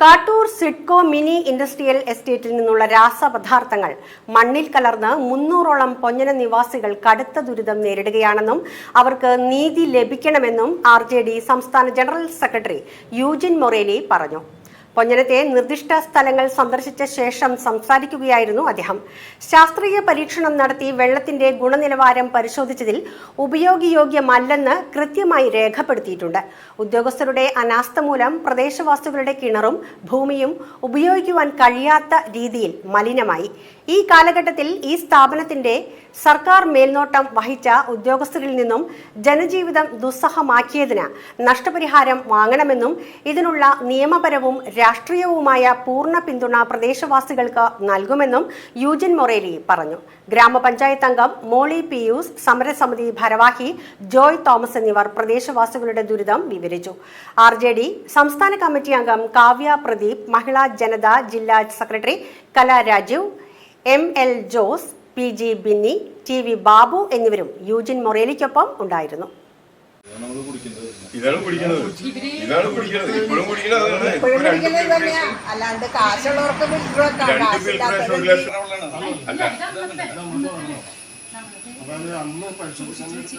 Kattoor SIDCO mini industrial എസ്റ്റേറ്റിൽ നിന്നുള്ള രാസപദാർത്ഥങ്ങൾ മണ്ണിൽ കലർന്ന് മുന്നൂറോളം പൊഞ്ഞന നിവാസികൾ കടുത്ത ദുരിതം നേരിടുകയാണെന്നും അവർക്ക് നീതി ലഭിക്കണമെന്നും ആർ സംസ്ഥാന ജനറൽ സെക്രട്ടറി യൂജിൻ മൊറേലി പറഞ്ഞു. പൊഞ്ഞനത്തെ നിർദ്ദിഷ്ട സ്ഥലങ്ങൾ സന്ദർശിച്ച ശേഷം സംസാരിക്കുകയായിരുന്നു അദ്ദേഹം. ശാസ്ത്രീയ പരീക്ഷണം നടത്തി വെള്ളത്തിന്റെ ഗുണനിലവാരം പരിശോധിച്ചതിൽ ഉപയോഗയോഗ്യമല്ലെന്ന് കൃത്യമായി രേഖപ്പെടുത്തിയിട്ടുണ്ട്. ഉദ്യോഗസ്ഥരുടെ അനാസ്ഥ മൂലം പ്രദേശവാസികളുടെ കിണറും ഭൂമിയും ഉപയോഗിക്കുവാൻ കഴിയാത്ത രീതിയിൽ മലിനമായി. ഈ കാലഘട്ടത്തിൽ ഈ സ്ഥാപനത്തിന്റെ സർക്കാർ മേൽനോട്ടം വഹിച്ച ഉദ്യോഗസ്ഥരിൽ നിന്നും ജനജീവിതം ദുസ്സഹമാക്കിയതിന് നഷ്ടപരിഹാരം വാങ്ങണമെന്നും ഇതിനുള്ള നിയമപരവും രാഷ്ട്രീയവുമായ പൂർണ പിന്തുണ പ്രദേശവാസികൾക്ക് നൽകുമെന്നും യൂജിൻ മൊറേലി പറഞ്ഞു. ഗ്രാമപഞ്ചായത്ത് അംഗം മോളി പിയൂസ് സമരസമിതി ഭാരവാഹി ജോയ് തോമസ് എന്നിവർ പ്രദേശവാസികളുടെ ദുരിതം വിവരിച്ചു. ആർ ജെ ഡി സംസ്ഥാന കമ്മിറ്റി അംഗം കാവ്യ പ്രദീപ് മഹിളാ ജനത ജില്ലാ secretary Kala Rajeev M L Jose P G Binny T V Babu എന്നിവരും യൂജിൻ മൊറേലിക്കൊപ്പം ഉണ്ടായിരുന്നു. ഇതാണ് കുടിക്കുന്നത്. ഇതാണ് ഇപ്പോഴും അല്ലാണ്ട് കാശുള്ളവർക്ക് അന്ന് പരിശോധിച്ചു